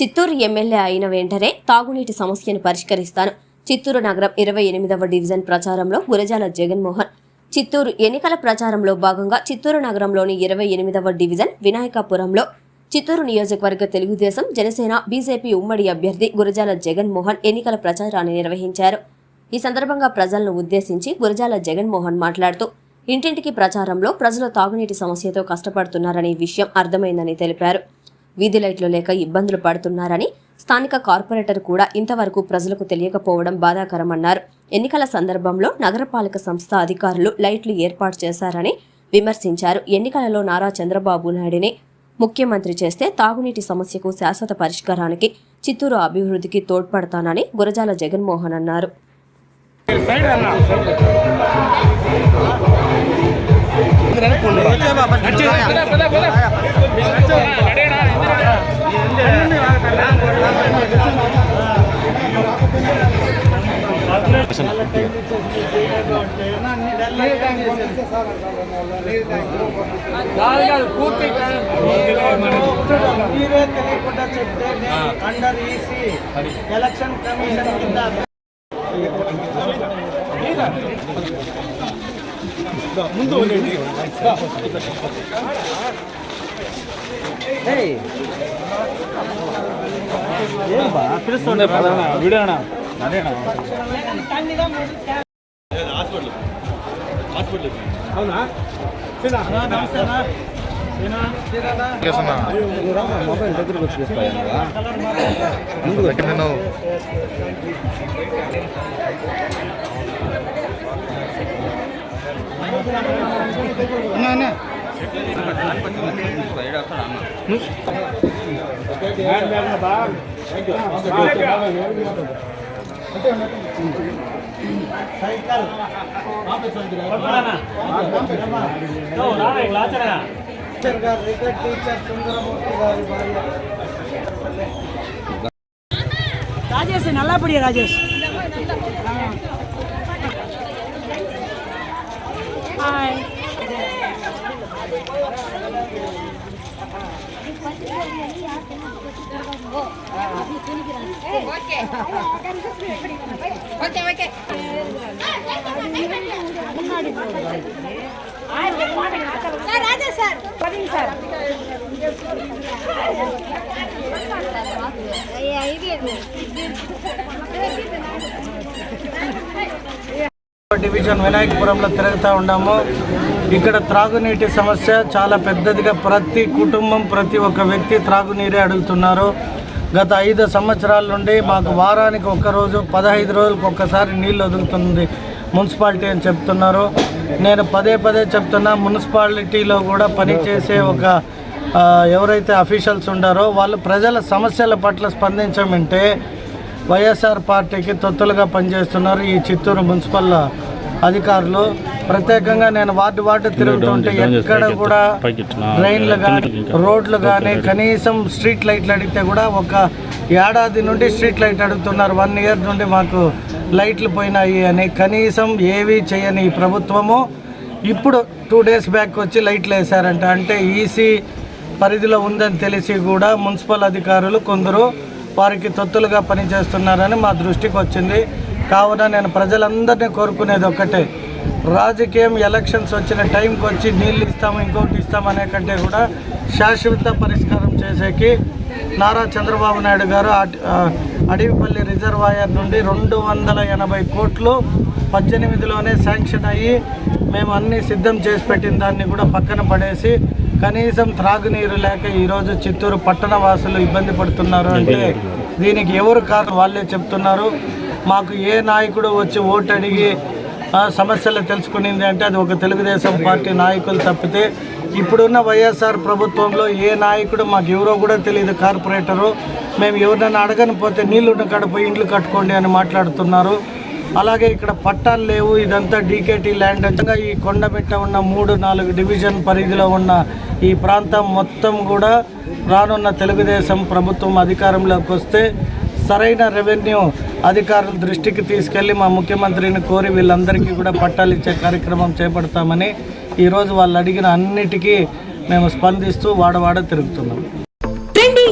Chittoor MLA అయిన వెంటనే తాగునీటి సమస్యను పరిష్కరిస్తాను. చిత్తూరు నగరం ఇరవై ఎనిమిదవ డివిజన్ ప్రచారంలో గురజాల జగన్మోహన్. చిత్తూరు ఎన్నికల ప్రచారంలో భాగంగా చిత్తూరు నగరంలోని ఇరవై ఎనిమిదవ డివిజన్ వినాయకాపురంలో. చిత్తూరు నియోజకవర్గ తెలుగుదేశం జనసేన బీజేపీ ఉమ్మడి అభ్యర్థి గురజాల జగన్మోహన్ ఎన్నికల ప్రచారాన్ని నిర్వహించారు. ఈ సందర్భంగా ప్రజలను ఉద్దేశించి గురజాల జగన్మోహన్ మాట్లాడుతూ ఇంటింటికి ప్రచారంలో ప్రజలు తాగునీటి సమస్యతో కష్టపడుతున్నారనే విషయం అర్థమైందని తెలిపారు. వీధి లైట్లు లేక ఇబ్బందులు పడుతున్నారని స్థానిక కార్పొరేటర్ కూడా ఇంతవరకు ప్రజలకు తెలియకపోవడం బాధాకరమన్నారు. ఎన్నికల సందర్భంలో నగరపాలక సంస్థ అధికారులు లైట్లు ఏర్పాటు చేశారని విమర్శించారు. ఎన్నికలలో నారా చంద్రబాబు నాయుడిని ముఖ్యమంత్రి చేస్తే తాగునీటి సమస్యకు శాశ్వత పరిష్కారానికి చిత్తూరు అభివృద్ధికి తోడ్పడతానని గురజాల జగన్మోహన్ అన్నారు. మీరే తెలియకుండా చెప్తే అండర్ ఈసీ ఎలక్షన్ కమిషన్ కింద ముందు ఏం బా పిలుస్తుండే వీడియోనా అదేనా? అవునా? నమస్తేనా మొబైల్ దగ్గరకు వచ్చి నేను టీచర్ గారు రిటైర్డ్ టీచర్ సుందరమూర్తి గారి భార్య రాజేష్ నల్లాపడి రాజేష్. ராஜா சார் பதிங்க சார் ஐடியா డివిజన్ వినాయకపురంలో తిరుగుతూ ఉన్నాము. ఇక్కడ త్రాగునీటి సమస్య చాలా పెద్దదిగా ప్రతి కుటుంబం ప్రతి ఒక్క వ్యక్తి త్రాగునీరే అడుగుతున్నారు. గత ఐదు సంవత్సరాల నుండి మాకు వారానికి ఒక్కరోజు పదహైదు రోజులకు ఒక్కసారి నీళ్ళు వదులుతుంది మున్సిపాలిటీ అని చెప్తున్నారు. నేను పదే పదే చెప్తున్నా మున్సిపాలిటీలో కూడా పనిచేసే ఒక ఎవరైతే అఫీషియల్స్ ఉండారో వాళ్ళు ప్రజల సమస్యల పట్ల స్పందించమంటే వైఎస్ఆర్ పార్టీకి తొత్తులుగా పనిచేస్తున్నారు ఈ చిత్తూరు మున్సిపల్ అధికారులు. ప్రత్యేకంగా నేను వార్డు వార్డు తిరుగుతుంటే ఎక్కడ కూడా డ్రైన్లు కానీ రోడ్లు కానీ కనీసం స్ట్రీట్ లైట్లు అడిగితే కూడా ఒక ఏడాది నుండి స్ట్రీట్ లైట్ అడుగుతున్నారు. వన్ ఇయర్ నుండి మాకు లైట్లు పోయినాయి అని. కనీసం ఏవి చేయని ఈ ప్రభుత్వము ఇప్పుడు టూ డేస్ బ్యాక్ వచ్చి లైట్లు వేశారంట. అంటే ఈసీ పరిధిలో ఉందని తెలిసి కూడా మున్సిపల్ అధికారులు కొందరు వారికి తొత్తులుగా పనిచేస్తున్నారని మా దృష్టికి వచ్చింది. కావున నేను ప్రజలందరినీ కోరుకునేది ఒక్కటే. రాజకీయం ఎలక్షన్స్ వచ్చిన టైంకి వచ్చి నీళ్ళు ఇస్తాము ఇంకోటి ఇస్తాం అనే కంటే కూడా శాశ్వత పరిష్కారం చేసేకి నారా చంద్రబాబు నాయుడు గారు అడవిపల్లి రిజర్వాయర్ నుండి రెండు వందల ఎనభై కోట్లు పద్దెనిమిదిలోనే శాంక్షన్ అయ్యి మేము అన్ని సిద్ధం చేసి పెట్టిన దాన్ని కూడా పక్కన పడేసి కనీసం త్రాగునీరు లేక ఈరోజు చిత్తూరు పట్టణ వాసులు ఇబ్బంది పడుతున్నారు అంటే దీనికి ఎవరు కారణం వాళ్ళే చెప్తున్నారు. మాకు ఏ నాయకుడు వచ్చి ఓటు అడిగి సమస్యలు తెలుసుకునింది అంటే అది ఒక తెలుగుదేశం పార్టీ నాయకులు తప్పితే ఇప్పుడున్న వైఎస్ఆర్ ప్రభుత్వంలో ఏ నాయకుడు మాకు ఎవరో కూడా తెలియదు కార్పొరేటరు. మేము ఎవరినైనా అడగని పోతే నీళ్ళున్న కడప ఇండ్లు కట్టుకోండి అని మాట్లాడుతున్నారు. అలాగే ఇక్కడ పట్టాలు లేవు. ఇదంతా డీకేటీ ల్యాండ్. అంతగా ఈ కొండబెట్ట ఉన్న మూడు నాలుగు డివిజన్ పరిధిలో ఉన్న ఈ ప్రాంతం మొత్తం కూడా రానున్న తెలుగుదేశం ప్రభుత్వం అధికారంలోకి వస్తే సరైన రెవెన్యూ అధికారుల దృష్టికి తీసుకెళ్ళి మా ముఖ్యమంత్రిని కోరి వీళ్ళందరికీ కూడా పట్టాలు ఇచ్చే కార్యక్రమం చేపడతామని ఈరోజు వాళ్ళు అడిగిన అన్నిటికీ మేము స్పందిస్తూ వాడవాడ తిరుగుతున్నాం.